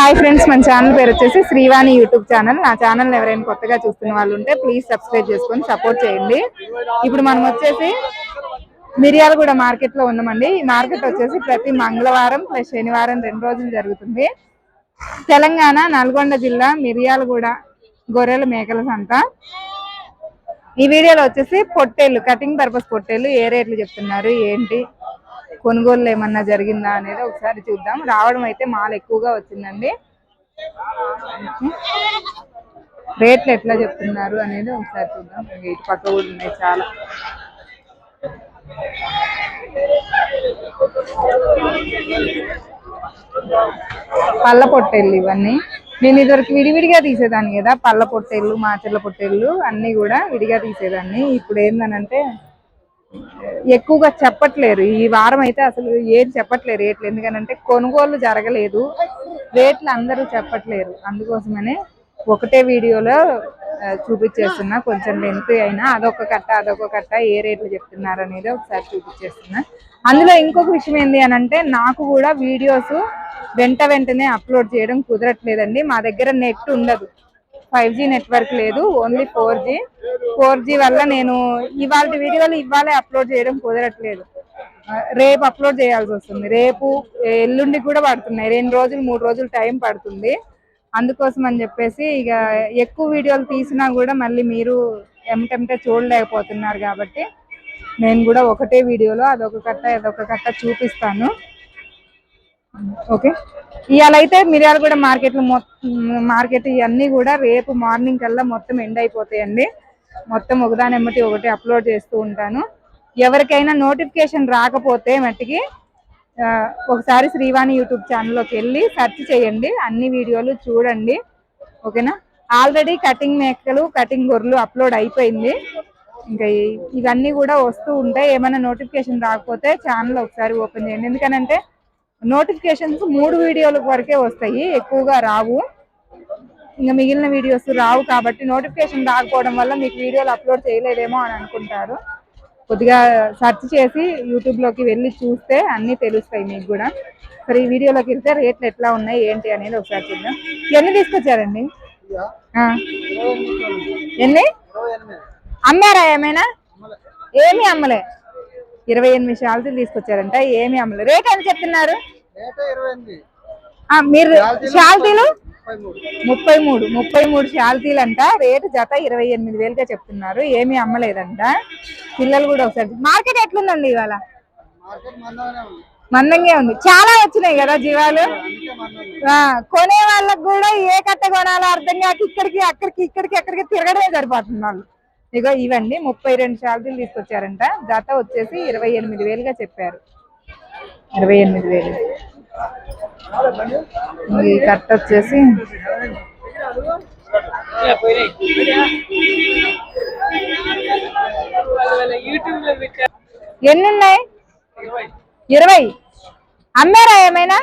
Hi friends మన channel పేరు వచ్చేసి శ్రీవాణి యూట్యూబ్ ఛానల్. నా ఛానల్ ఎవరైనా కొత్తగా చూస్తున్న వాళ్ళు ఉంటే ప్లీజ్ సబ్స్క్రైబ్ చేసుకొని సపోర్ట్ చేయండి. ఇప్పుడు మనం వచ్చేసి మిర్యాలగూడ మార్కెట్లో ఉన్నామండి. ఈ మార్కెట్ వచ్చేసి ప్రతి మంగళవారం ప్లస్ శనివారం రెండు రోజులు జరుగుతుంది. తెలంగాణ నల్గొండ జిల్లా మిరియాలగూడ గొర్రెల మేకల సంత. ఈ వీడియోలో వచ్చేసి పొట్టేళ్ళు కటింగ్ పర్పస్ పొట్టేళ్ళు ఏ రేట్లు చెప్తున్నారు ఏంటి? కొనుగోలు ఏమన్నా జరిగిందా అనేది ఒకసారి చూద్దాం. రావడం అయితే మాల ఎక్కువగా వచ్చిందండి. రేట్లు ఎట్లా చెప్తున్నారు అనేది ఒకసారి చూద్దాం. ఇటు పక్క కూడా ఉన్నాయి చాలా. పళ్ళ పొట్టేళ్ళు ఇవన్నీ. నేను ఇదివరకు విడివిడిగా తీసేదాన్ని కదా. పళ్ళ పొట్టేళ్ళు మాచెల్ల పొట్టేళ్ళు అన్ని కూడా విడిగా తీసేదాన్ని. ఇప్పుడు ఏందనంటే ఎక్కువగా చెప్పట్లేరు. ఈ వారం అయితే అసలు ఏం చెప్పట్లేరు రేట్లు. ఎందుకనంటే కొనుగోలు జరగలేదు. రేట్లు అందరూ చెప్పట్లేరు. అందుకోసమనే ఒకటే వీడియోలో చూపించేస్తున్నా. కొంచెం లెంత్ అయినా అదొక కట్ట అదొక కట్ట ఏ రేట్లు చెప్తున్నారు అనేది ఒకసారి చూపించేస్తున్నా. అందులో ఇంకొక విషయం ఏంటి అని అంటే నాకు కూడా వీడియోస్ వెంట వెంటనే అప్లోడ్ చేయడం కుదరట్లేదండి. మా దగ్గర నెట్ ఉండదు. ఫైవ్ జీ నెట్వర్క్ లేదు only four G. Four G వల్ల నేను ఇవాళ వీడియోలు ఇవాళే అప్లోడ్ చేయడం కుదరట్లేదు. రేపు అప్లోడ్ చేయాల్సి వస్తుంది. రేపు ఎల్లుండి కూడా పడుతున్నాయి. రెండు రోజులు మూడు రోజులు టైం పడుతుంది. అందుకోసం అని చెప్పేసి ఇక ఎక్కువ వీడియోలు తీసినా కూడా మళ్ళీ మీరు ఎంటెంటే చూడలేకపోతున్నారు కాబట్టి నేను కూడా ఒకటే వీడియోలో అదొక కట్ట అదొక కట్ట చూపిస్తాను. ఓకే? ఇవాళ అయితే మిర్యాలగూడ మార్కెట్లు మార్కెట్ ఇవన్నీ కూడా రేపు మార్నింగ్ కల్లా మొత్తం ఎండ్ అయిపోతాయండి. మొత్తం ఒకదాని ఎమ్మటి ఒకటి అప్లోడ్ చేస్తూ ఉంటాను. ఎవరికైనా నోటిఫికేషన్ రాకపోతే మట్టికి ఒకసారి శ్రీవాణి యూట్యూబ్ ఛానల్లోకి వెళ్ళి సెర్చ్ చేయండి. అన్ని వీడియోలు చూడండి. ఓకేనా? ఆల్రెడీ కటింగ్ మేకలు కటింగ్ గొర్రెలు అప్లోడ్ అయిపోయింది. ఇంకా ఇవన్నీ కూడా వస్తూ ఉంటాయి. ఏమైనా నోటిఫికేషన్ రాకపోతే ఛానల్ ఒకసారి ఓపెన్ చేయండి. ఎందుకనంటే నోటిఫికేషన్స్ మూడు వీడియోల వరకే వస్తాయి ఎక్కువగా రావు. ఇంకా మిగిలిన వీడియోస్ రావు కాబట్టి నోటిఫికేషన్ రాకపోవడం వల్ల మీకు వీడియోలు అప్లోడ్ చేయలేదేమో అని అనుకుంటారు. కొద్దిగా సెర్చ్ చేసి యూట్యూబ్లోకి వెళ్ళి చూస్తే అన్నీ తెలుస్తాయి మీకు కూడా. సరే ఈ వీడియోలోకి వెళ్తే రేట్లు ఎట్లా ఉన్నాయి ఏంటి అనేది ఒకసారి చూద్దాం. ఎన్ని తీసుకొచ్చారండి. ఆ. ఎన్ని? అమ్మారా ఏమైనా? ఏమి అమ్మలే. ఇరవై ఎనిమిది షాల్తీలు తీసుకొచ్చారంట. ఏమి అమ్మలే రేట్ ఎంత చెప్తున్నారు? మీరు షాల్తీలు ముప్పై మూడు. ముప్పై మూడు. షాల్తీలు అంట రేటు జత ఇరవై ఎనిమిది వేలుగా చెప్తున్నారు. ఏమీ అమ్మలేదంట. పిల్లలు కూడా ఒకసారి మార్కెట్ ఎట్లుందండి ఇవాళ? మందంగా ఉంది. చాలా వచ్చినాయి కదా జీవాలు? ఆ, కొనే వాళ్ళకి కూడా ఏ కట్ట కొనాలో అర్థం కాక ఇక్కడికి అక్కడికి ఇక్కడికి అక్కడికి తిరగడమే సరిపోతుంది వాళ్ళు. ఇగో ఇవన్నీ ముప్పై రెండు శాలరీలు తీసుకొచ్చారంట. జత వచ్చేసి ఇరవై ఎనిమిది వేలుగా చెప్పారు. ఇరవై ఎనిమిది వేలు. ఈ కట్ట వచ్చేసి ఎన్ని ఉన్నాయి ఇరవై. అమ్మారా ఏమైనా?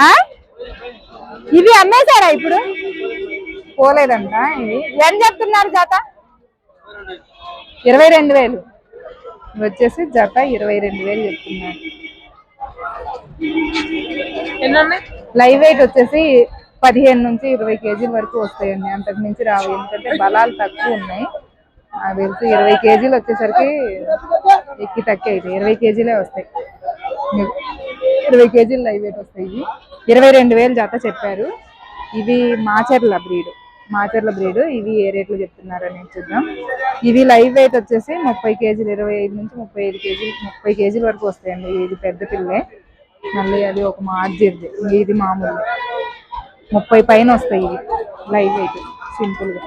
ఆ? ఇవి అమ్మేశారా ఇప్పుడు? పోలేదంట. ఇవి. ఏం చెప్తున్నారు జాత? ఇరవై రెండు వేలు. వచ్చేసి జత ఇరవై రెండు వేలు చెప్తున్నారు. లైవ్ వెయిట్ వచ్చేసి పదిహేను నుంచి ఇరవై కేజీల వరకు వస్తాయండి. అంతకు మించి రావు. ఎందుకంటే బలాలు తక్కువ ఉన్నాయి. నాకు తెలిసి ఇరవై కేజీలు వచ్చేసరికి ఎక్కి అయితే ఇరవై కేజీలే వస్తాయి. ఇరవై కేజీలు లైవ్ వెయిట్ వస్తాయి ఇరవై రెండు వేలు జత చెప్పారు. ఇవి మాచర్ల బ్రీడ్. మాచర్ల బ్రీడ్. ఇవి ఏ రేట్లు చెప్తున్నారు అనేది చూద్దాం. ఇవి లైవ్ వెయిట్ వచ్చేసి ముప్పై కేజీలు ఇరవై ఐదు నుంచి ముప్పై ఐదు కేజీలు ముప్పై కేజీల వరకు వస్తాయండి. ఇది పెద్ద పిల్లే. మళ్ళీ అది ఒక మార్జిర్ది ఇది మామూలు. ముప్పై పైన వస్తాయి ఇవి. Live weight. సింపుల్గా.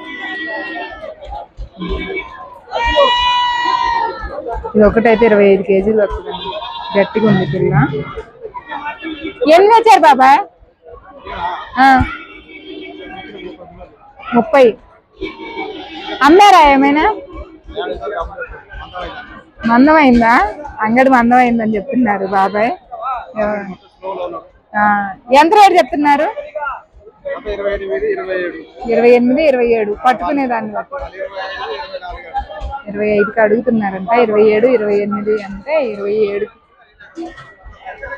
ఇది ఒకటైతే ఇరవై ఐదు కేజీలు వస్తుందండి. గట్టిగా ఉంది పిల్ల. ఎన్ని వచ్చారు బాబా ఆ. ముప్పై. అమ్మారా ఏమైనా? మందం అయిందా అంగడి మందం అయిందని చెప్తున్నారు బాబాయ్. ఆ, ఎంత రేటు చెప్తున్నారు? ఇరవై ఎనిమిది ఇరవై ఏడు. పట్టుకునే దాన్ని బట్టి. ఇరవై ఐదుకి అడుగుతున్నారంట. ఇరవై ఏడు ఇరవై ఎనిమిది అంటే ఇరవై ఏడు.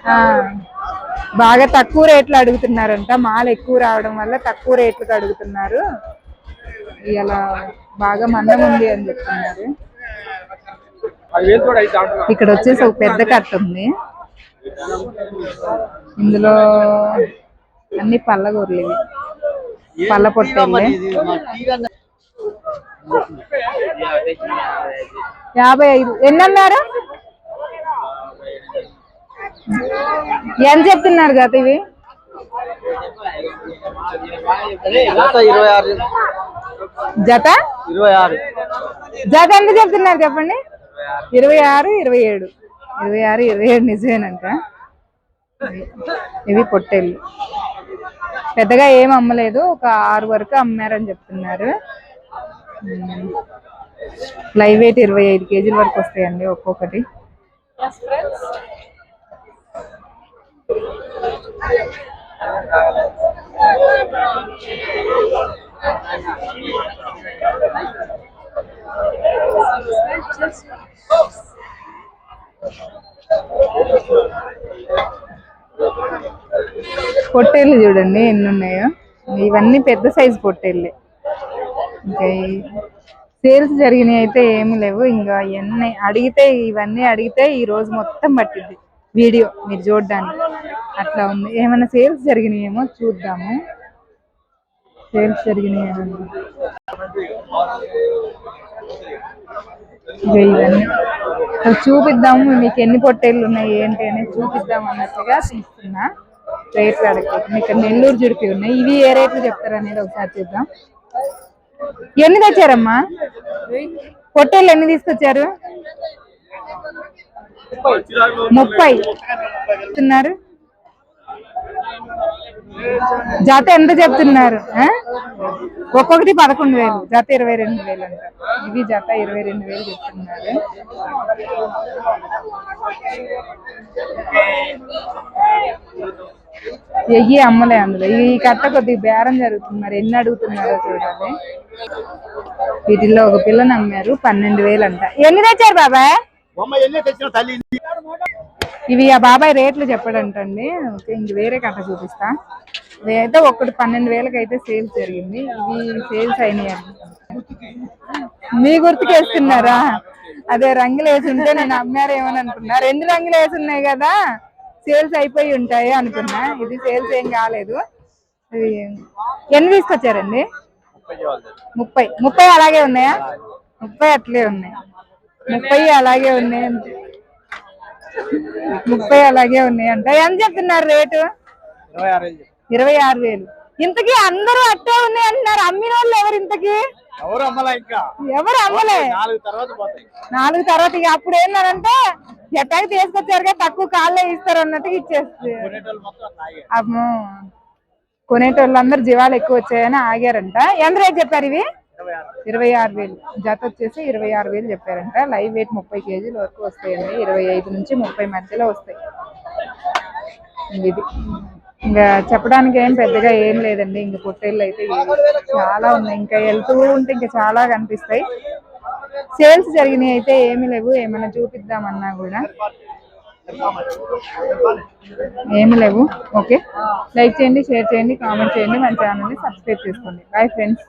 ఆ, బాగా తక్కువ రేట్లు అడుగుతున్నారంట. మాల్ ఎక్కువ రావడం వల్ల తక్కువ రేట్లకు అడుగుతున్నారు. ఇలా బాగా మందం ఉంది అని చెప్తున్నారు. ఇక్కడ వచ్చేసి ఒక పెద్ద కట్ట ఉంది. ఇందులో అన్ని పళ్ళగూరలు ఇవి. పళ్ళ పొట్టేళ్ళే. యాభై ఐదు. ఎన్ని అన్నారు ఎంత చెప్తున్నారు గత ఇవి? జత ఇరవై ఆరు. జత? ఎంత చెప్తున్నారు చెప్పండి? ఇరవై ఆరు ఇరవై ఏడు. ఇరవై ఆరు ఇరవై ఏడు నిజమేనంట. ఇవి పొట్టేళ్ళు. పెద్దగా ఏం అమ్మలేదు ఒక ఆరు వరకు అమ్మారని చెప్తున్నారు. లైవ్ వెయిట్ ఇరవై ఐదు కేజీల వరకు వస్తాయండి ఒక్కొక్కటి. పొట్టేళ్ళు చూడండి ఎన్ని ఉన్నాయో ఇవన్నీ పెద్ద సైజు పొట్టేళ్ళే. ఇంకా సేల్స్ జరిగినాయి అయితే ఏమి లేవు. ఇంకా ఇవన్నీ అడిగితే ఇవన్నీ అడిగితే ఈ రోజు మొత్తం పట్టింది వీడియో మీరు చూడడానికి. అట్లా ఉంది. ఏమైనా సేల్స్ జరిగినాయేమో చూద్దాము. సేల్స్ జరిగినాయేమో ఇవన్నీ. చూపిద్దాము. మీకు ఎన్ని పొట్టేళ్ళు ఉన్నాయి ఏంటి అనేది చూపిద్దాం అన్నట్టుగా తీస్తున్నా. రేట్లు అడగలేదు. ఇక్కడ నెల్లూరు జుడిపి ఉన్నాయి. ఇవి ఏ రేట్లు చెప్తారు అనేది ఒకసారి చూద్దాం. ఎన్ని తెచ్చారమ్మా? పొట్టేళ్ళు ఎన్ని తీసుకొచ్చారు? ముప్పై. చెప్తున్నారు. జత ఎంత చెప్తున్నారు ఆ? ఒక్కొక్కటి పదకొండు వేలు జత ఇరవై రెండు వేలు అంట. ఇవి జత ఇరవై రెండు వేలు చెప్తున్నారు. ఎయ్యి అమ్మలే అందులో. ఈ కట్ట కొద్దిగా బేరం జరుగుతుంది మరి ఎన్ని అడుగుతున్నారో చూడాలి. వీటిల్లో ఒక పిల్లని అమ్మారు పన్నెండు వేలు అంట. ఎన్ని తెచ్చారు బాబాయ్? ఇవి ఆ బాబాయ్ రేట్లు చెప్పడంటండి. ఇంక వేరే కట్ట చూపిస్తా. అయితే ఒకటి పన్నెండు వేలకి అయితే సేల్స్ జరిగింది. ఇవి సేల్స్ అయినాయి మీ గుర్తుకు వేస్తున్నారా? అదే రంగులు వేసి ఉంటే నేను అమ్మారేమని అనుకున్నా. రెండు రంగులు వేసి ఉన్నాయి కదా సేల్స్ అయిపోయి ఉంటాయి అనుకున్నా. ఇది సేల్స్ ఏం కాలేదు. ఇది ఎన్ని తీసుకొచ్చారండి? ముప్పై. ముప్పై అలాగే ఉన్నాయా? ముప్పై అట్లే ఉన్నాయి. ముప్పై అలాగే ఉన్నాయి. ముప్పై అలాగే ఉన్నాయి అంట. ఎంత చెప్తున్నారు రేటు? ఇరవై ఆరు వేలు. ఇంతకీ అందరూ అట్టే ఉన్నాయి అంటున్నారు. అమ్మిన వాళ్ళు ఎవరు ఇంతకీ? ఎవరు అమ్మలా ఇంకా. ఎవరు అమ్మలే? నాలుగు తర్వాత పోతాయి. నాలుగు తర్వాత ఇక అప్పుడు ఏంటంటే ఎట్టాకి తీసుకొచ్చారుగా తక్కువ కాళ్ళే ఇస్తారు అన్నట్టుగా ఇచ్చేస్తుంది కొనేటోళ్ళు అమ్మో. కొనేటోళ్ళందరూ జీవాలు ఎక్కువ వచ్చాయని ఆగారంట. ఎంత రేట్ చెప్పారు ఇవి? ఇరవై ఆరు వేలు. జత వచ్చేసి ఇరవై ఆరు వేలు చెప్పారంట. లైవ్ వెయిట్ ముప్పై కేజీల వరకు వస్తాయండి. ఇరవై ఐదు నుంచి ముప్పై మధ్యలో వస్తాయి. ఇది. ఇంకా చెప్పడానికి ఏం పెద్దగా ఏం లేదండి. ఇంక పొట్టేళ్ళు అయితే చాలా ఉన్నాయి. ఇంకా వెళ్తూ ఉంటే ఇంకా చాలా కనిపిస్తాయి. సేల్స్ జరిగినాయి అయితే ఏమీ లేవు. ఏమైనా చూపిద్దామన్నా కూడా. ఏమి లేవు. ఓకే. లైక్ చేయండి షేర్ చేయండి కామెంట్ చేయండి. మన ఛానల్ని సబ్స్క్రైబ్ చేసుకోండి. Bye friends.